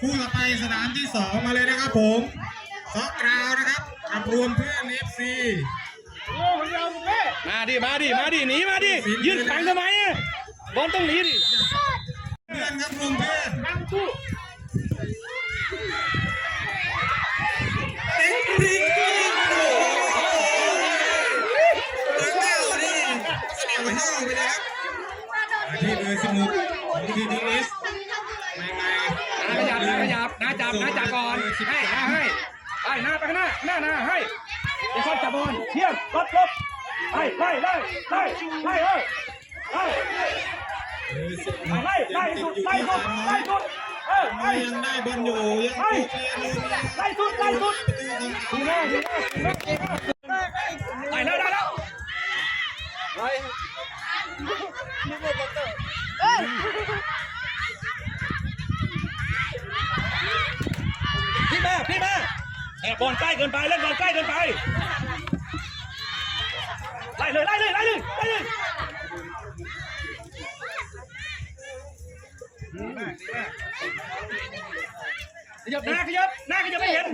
คู่ต่อไปสนามที่สองมาเลยนะครับผมซอกกราวนะครับกับรวมเพื่อนเอฟซีมาดิมาดิมาดิหนีมาดิยืนขังทำไมอะบอลต้องหนีดิเพื่อนครับรวมเพื่อนเอ็กซ์ริงโอ้โหเรื่องเล่านี่เสียวเท่าไปเลยครับมาที่เบอร์สิบหกของทีทีเอส นาจับนาจับก่อนให้นาให้ไปหน้าไปข้างหน้าหน้าหน้าให้ไอ้คนจับบอลเที่ยบลบลบไล่ไล่ไล่ไล่ไล่เออไล่เบอร์สิบหกไล่ไล่สุดไล่สุดไล่สุดเออไล่ยังได้บอลอยู่ยังไล่ไล่สุดไล่สุดประตูของดูหน้าดูหน้าดูหน้าไล่แล้วได้แล้วพี่มาพี่มาแอ บบอลใกล้เกินไปเล่นบอลใกล้เกินไปไล่เลยไล่เลยไล่เลยไล่เลยขยับหน้าขยับหน้าขยับไม่เห็น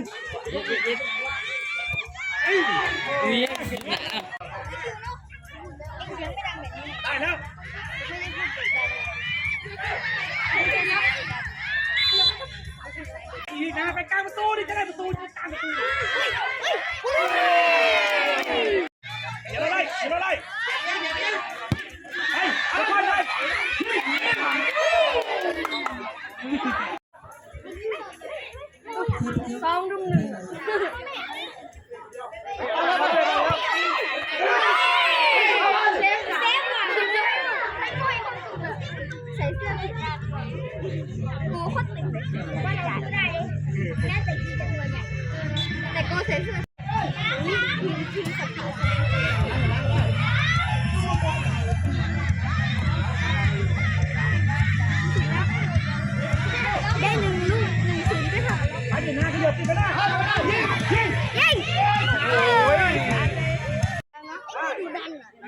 ได้แล้วอีกนะไป ส่เสื้อผิดด้านโกโคตรตึงว่าอยากได้แม่แต่กีจะตัวใหญ่แต่โกใส่เสื้อ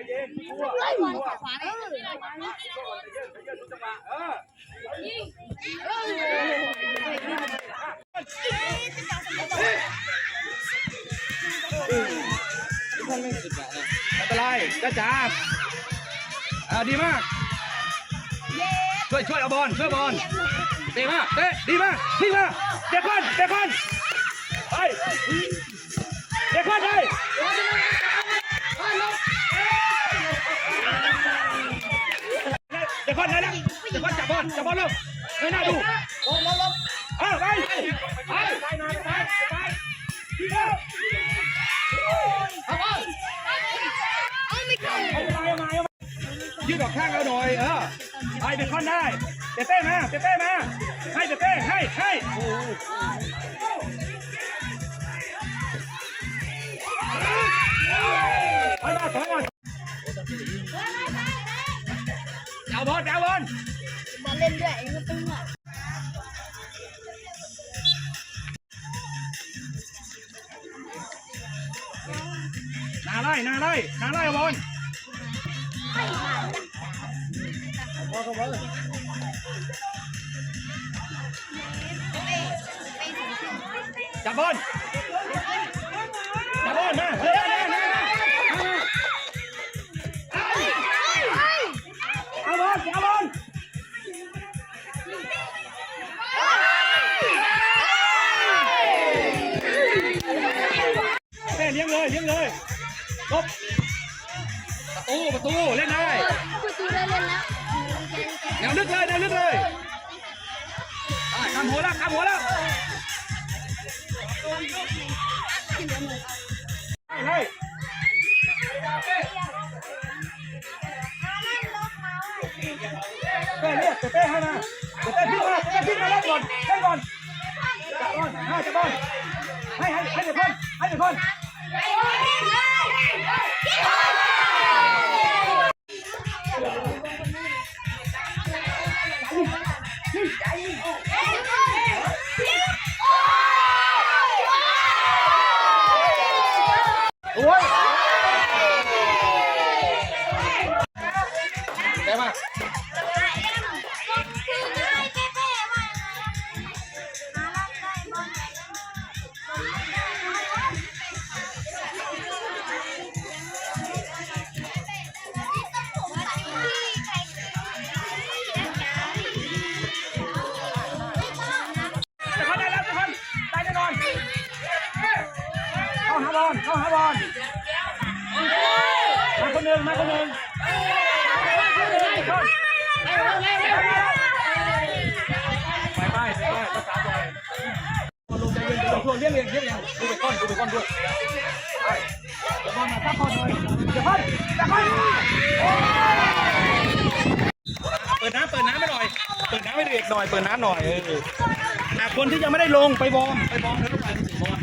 ไอ้บอลขวาเออเออไม่เป็นไรจ้าจ๋าอ่าดีมาก ช่วยช่วยเอาบอลช่วยบอลเตะมากเตะดีมากดีมากเด็กคนเด็กคน เราหน่อยเออไปเบคอนได้เตเต้มาเตเต้มาให้เตเต้ให้ให้ไปมาถอยก่อนเอาบอลเอาบอลบอลเล่นด้วยไอ้มันตึงอะนาไล่นาไล่นาไล่บอล ไม่ผ่านจับบอลจับบอลมาเฮ้ ลึกเลยแนวลึกเลยอะทำหัวแล้วทำหัวแล้วให้ให้ เต้เรียกเต้ให้มาเต้ขึ้นมาเต้ขึ้นมาเล่นก่อนเล่นก่อนจับบอลให้จับบอลให้ให้ให้เด็กคนให้เด็กคน เปิดน้ำเปิดน้ำให้หน่อย เปิดน้ำให้เด็กหน่อย เปิดน้ำหน่อยเอออะคนที่ยังไม่ได้ลงไปบอมไปบอมเล้วไปบอม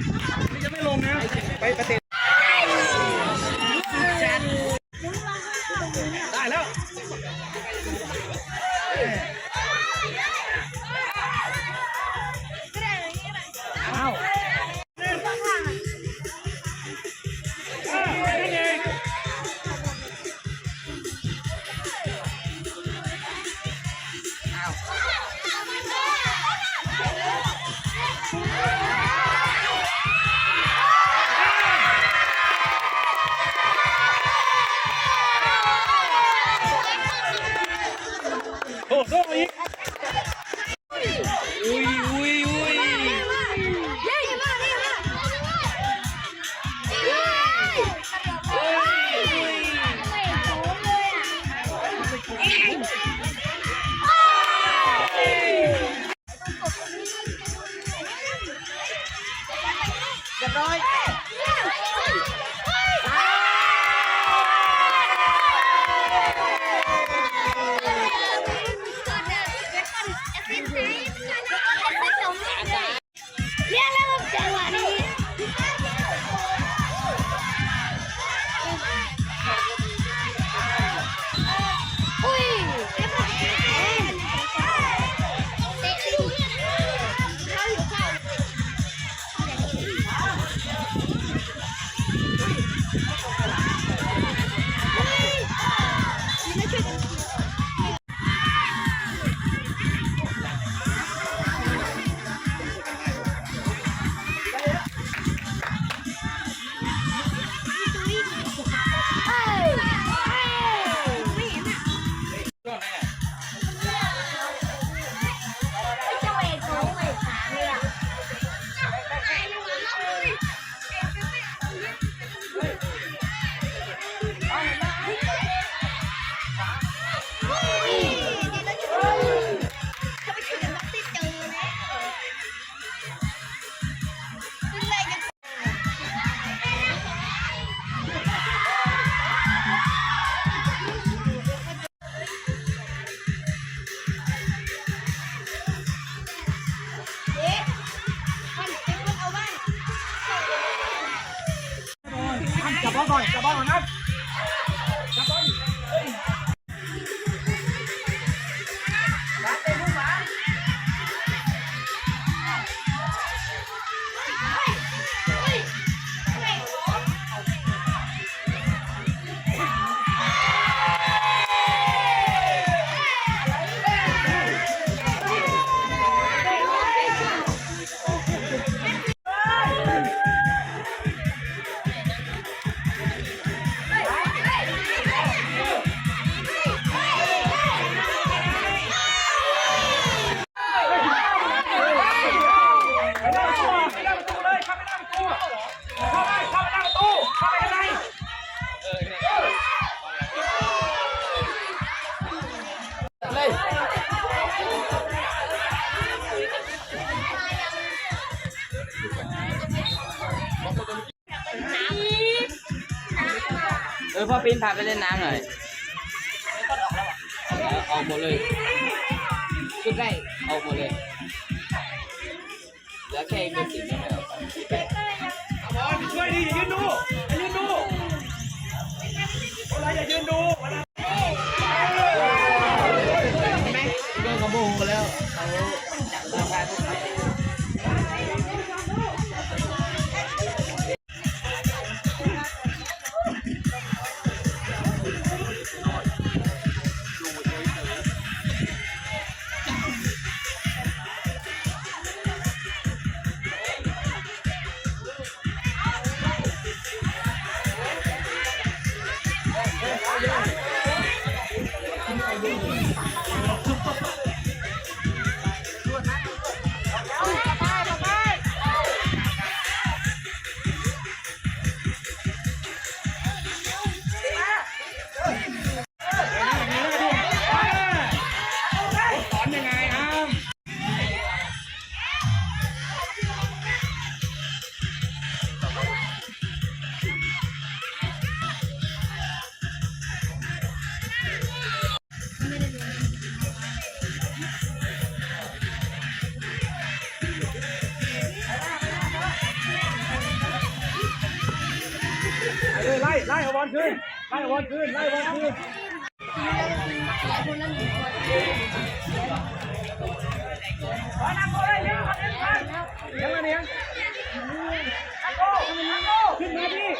ที่ยังไม่ลงนะ ไปไปเตะ โอ้ เออพ่อปีนพาไปเล่นน้ำหน่อยออกหมดเลยชุดแรกออกหมดเลยเหลือแค่เป็นสิบไม่ออกบอลช่วยดิอย่ายืนดูอย่ายืนดูอะไรอย่ายืนดู วันคืนไล่วันคืนยังไงเนี่ยขึ้นมาพี่